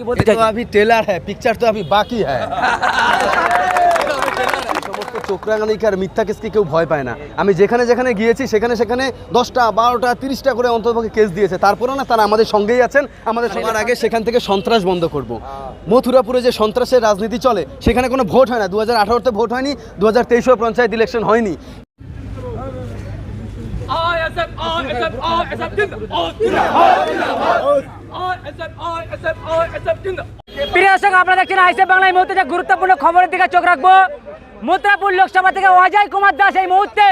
কি বলতে ये तो চাইছেন अभी टेलर है पिक्चर तो अभी बाकी है সমস্ত চোখরাঙানিকার মিথ্যা কেসকে কেউ ভয় পায় না আমি যেখানে যেখানে গিয়েছি সেখানে সেখানে দশটা বারোটা তিরিশটা করে অন্ততপক্ষে কেস দিয়েছে তারপরেও না তারা আমাদের সঙ্গেই আছেন আমাদের সবার আগে সেখান থেকে সন্ত্রাস বন্ধ করব মথুরাপুরে যে সন্ত্রাসের রাজনীতি চলে সেখানে কোনো ভোট হয় না দু হাজার আঠারোতে ভোট হয়নি দু হাজার তেইশেও পঞ্চায়েত ইলেকশন হয়নি ISF, প্রিয় দর্শক আপনারা দেখছেন আইসে বাংলা এই মুহূর্তে যে গুরুত্বপূর্ণ খবরের দিকে চোখ রাখব মুদ্রাপুর লোকসভা থেকে অজয় কুমার দাস এই মুহূর্তে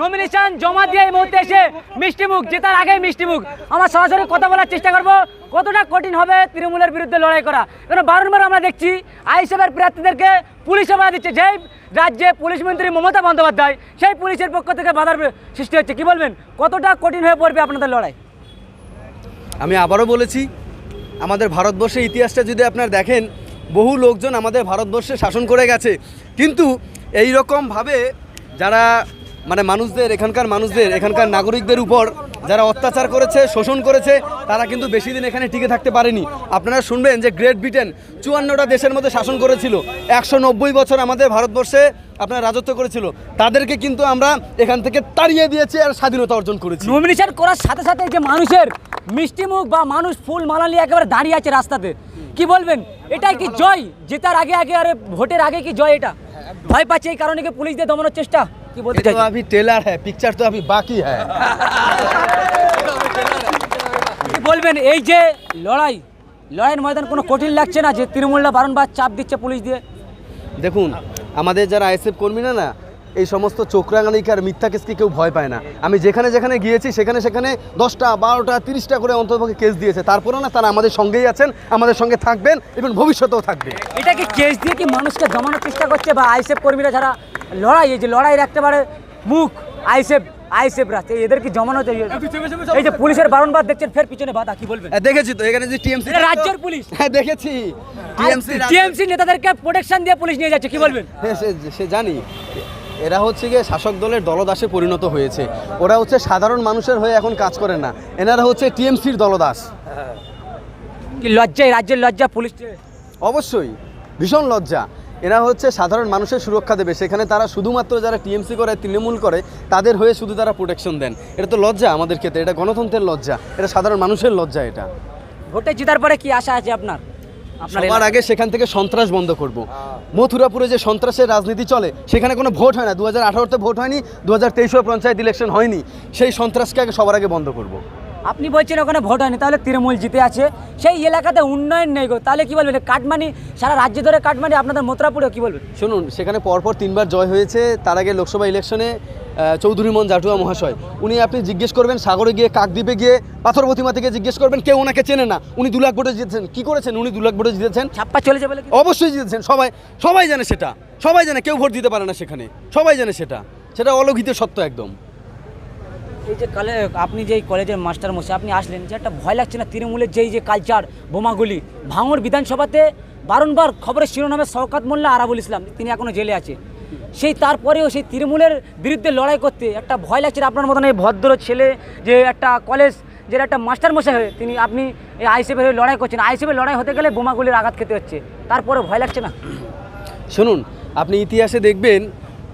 নমিনেশন জমা দিয়ে এই মুহূর্তে এসে মিষ্টিমুখ জেতার আগেই মিষ্টিমুখ আমার সরাসরি কথা বলার চেষ্টা করব কতটা কঠিন হবে তৃণমূলের বিরুদ্ধে লড়াই করা। কারণ বারংবার আমরা দেখছি আইসেফের প্রার্থীদেরকে পুলিশ সেবা দিচ্ছে। যেই রাজ্যে পুলিশ মন্ত্রী মমতা বন্দ্যোপাধ্যায় সেই পুলিশের পক্ষ থেকে বাধার সৃষ্টি হচ্ছে। কি বলবেন? কতটা কঠিন হয়ে পড়বে আপনাদের লড়াই? আমি আবারও বলেছি আমাদের ভারতবর্ষের ইতিহাসটা যদি আপনার দেখেন, বহু লোকজন আমাদের ভারতবর্ষে শাসন করে গেছে। কিন্তু এই রকমভাবে যারা মানে মানুষদের, এখানকার মানুষদের, এখানকার নাগরিকদের উপর যারা অত্যাচার করেছে, শোষণ করেছে, তারা কিন্তু বেশি দিন এখানে টিকে থাকতে পারেনি। আপনারা শুনবেন যে গ্রেট ব্রিটেন চুয়ান্নটা দেশের মধ্যে শাসন করেছিল। একশো নব্বই বছর আমাদের ভারতবর্ষে আপনার রাজত্ব করেছিল। তাদেরকে কিন্তু আমরা এখান থেকে তাড়িয়ে দিয়েছি আর স্বাধীনতা অর্জন করেছি। নমিনেশন করার সাথে সাথে যে মানুষের মিষ্টিমুখ বা মানুষ ফুল মালা নিয়ে একেবারে দাঁড়িয়ে আছে রাস্তাতে কি বলবেন এটাই কি জয় জেতার আগে আগে আর ভোটের আগে কি জয় এটা ভয় পাচ্ছে এই কারণে কি পুলিশ দিয়ে দমানোর চেষ্টা কি বলতে ये तो চাইছেন अभी टेलर है पिक्चर तो अभी बाकी है কি বলবেন এই যে লড়াই লড়াইয়ের ময়দান কোনো কঠিন লাগছে না যে তৃণমূলরা বারংবার চাপ দিচ্ছে পুলিশ দিয়ে দেখুন আমাদের যারা আইএসএফ কর্মীরা না এই সমস্ত চোখরাঙানিকার মিথ্যা কেসকে কেউ ভয় পায় না। আমি যেখানে যেখানে গিয়েছি সেখানে সেখানে দশটা বারোটা তিরিশটা করে অন্ততপক্ষে কেস দিয়েছে। তারপরেও না তারা আমাদের সঙ্গেই আছেন আমাদের সঙ্গে থাকবেন এবং ভবিষ্যতেও থাকবে। এটা কি কেস দিয়ে কি মানুষকে জমানোর চেষ্টা করছে বা আইসেফ কর্মীরা যারা লড়াই এই যে লড়াইয়ের একেবারে মুখ আইসেফ আইসেফ রাস্তা এদের কি জমানো এই যে পুলিশের দেখছেন ফের পিছনে বাধা কি বলবেন? দেখেছি তো এখানে যে টিএমসি রাজ্যের পুলিশ। হ্যাঁ দেখেছি। টিএমসি টিএমসি নেতাদেরকে প্রোটেকশন দিয়ে পুলিশ নিয়ে যাচ্ছে কি বলবেন? হ্যাঁ সে জানি। এরা হচ্ছে গিয়ে শাসক দলের দলদাসে পরিণত হয়েছে। ওরা হচ্ছে সাধারণ মানুষের হয়ে এখন কাজ করে না। এনারা হচ্ছে টিএমসির দলদাস। কি লজ্জা এই রাজ্যের লজ্জা পুলিশ অবশ্যই ভীষণ লজ্জা। এরা হচ্ছে সাধারণ মানুষের সুরক্ষা দেবে। সেখানে তারা শুধুমাত্র যারা টিএমসি করে তৃণমূল করে তাদের হয়ে শুধু তারা প্রোটেকশন দেন। এটা তো লজ্জা আমাদের ক্ষেত্রে। এটা গণতন্ত্রের লজ্জা। এটা সাধারণ মানুষের লজ্জা এটা। ভোটে জেতার পরে কি আশা আছে আপনার? সবার আগে সেখান থেকে সন্ত্রাস বন্ধ করব। মথুরাপুরে যে সন্ত্রাসের রাজনীতি চলে সেখানে কোনো ভোট হয় না। দু হাজার আঠারোতে ভোট হয়নি দু হাজার তেইশেও পঞ্চায়েত ইলেকশন হয়নি। সেই সন্ত্রাসকে আগে সবার আগে বন্ধ করব। আপনি বলছেন ওখানে ভোট হয়নি তাহলে তৃণমূল জিতে আছে। সেই এলাকাতে উন্নয়ন নেই গো তাহলে কী বলবেন? কাটমানি সারা রাজ্য ধরে কাটমানি আপনাদের মথুরাপুরে কী বলবেন? শুনুন সেখানে পরপর তিনবার জয় হয়েছে। তার আগে লোকসভা ইলেকশনে চৌধুরী মন জাটুয়া মহাশয় উনি আপনি জিজ্ঞেস করবেন সাগরে গিয়ে কাকদ্বীপে গিয়ে পাথর প্রতিমা থেকে জিজ্ঞেস করবেন কেউ ওনাকে চেনে না। উনি দু লাখ ভোটে জিতেছেন। কী করেছেন? উনি দু লাখ ভোটে জিতেছেন? ছাপ্পা চলে কি? অবশ্যই জিতেছেন। সবাই সবাই জানে সেটা। সবাই জানে কেউ ভোট দিতে পারে না সেখানে। সবাই জানে সেটা। সেটা অলৌকিত সত্য একদম। এই যে কালে, আপনি যে কলেজের মাস্টার মশাই, আপনি আসলেন, যে একটা ভয় লাগছে না তৃণমূলের যেই যে কালচার বোমাগুলি? ভাঙর বিধানসভাতে বারংবার খবরের শিরোনামে শওকাত মোল্লা আরাবুল ইসলাম, তিনি এখনও জেলে আছে। সেই তারপরেও সেই তৃণমূলের বিরুদ্ধে লড়াই করতে একটা ভয় লাগছে আপনার মতন এই ভদ্র ছেলে, যে একটা কলেজ যে একটা মাস্টার মশাই হয়ে তিনি আপনি এই আইসিএফের হয়ে লড়াই করছেন। আইসিএফের লড়াই হতে গেলে বোমাগুলির আঘাত খেতে হচ্ছে। তারপরে ভয় লাগছে না? শুনুন, আপনি ইতিহাসে দেখবেন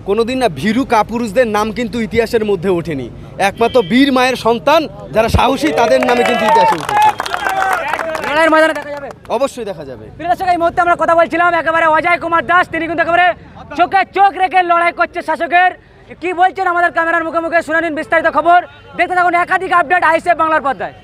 কোনোদিন না ভীরু কাপুরুষদের নাম কিন্তু ইতিহাসের মধ্যে ওঠেনি। একমাত্র বীর মায়ের সন্তান যারা সাহসী তাদের নামে কিন্তু ইতিহাসে উঠেছে। লড়াইয়ের ময়দানে দেখা যাবে। অবশ্যই দেখা যাবে। প্রিয় দর্শক এই মুহূর্তে আমরা কথা বলছিলাম একেবারে অজয় কুমার দাস তিনি কিন্তু একেবারে চোখে চোখ রেখে লড়াই করছে শাসকের। কি বলছেন আমাদের ক্যামেরার মুখে মুখে শুনে নিন বিস্তারিত খবর। দেখতে থাকুন একাধিক আপডেট আইসে বাংলার পর্দায়।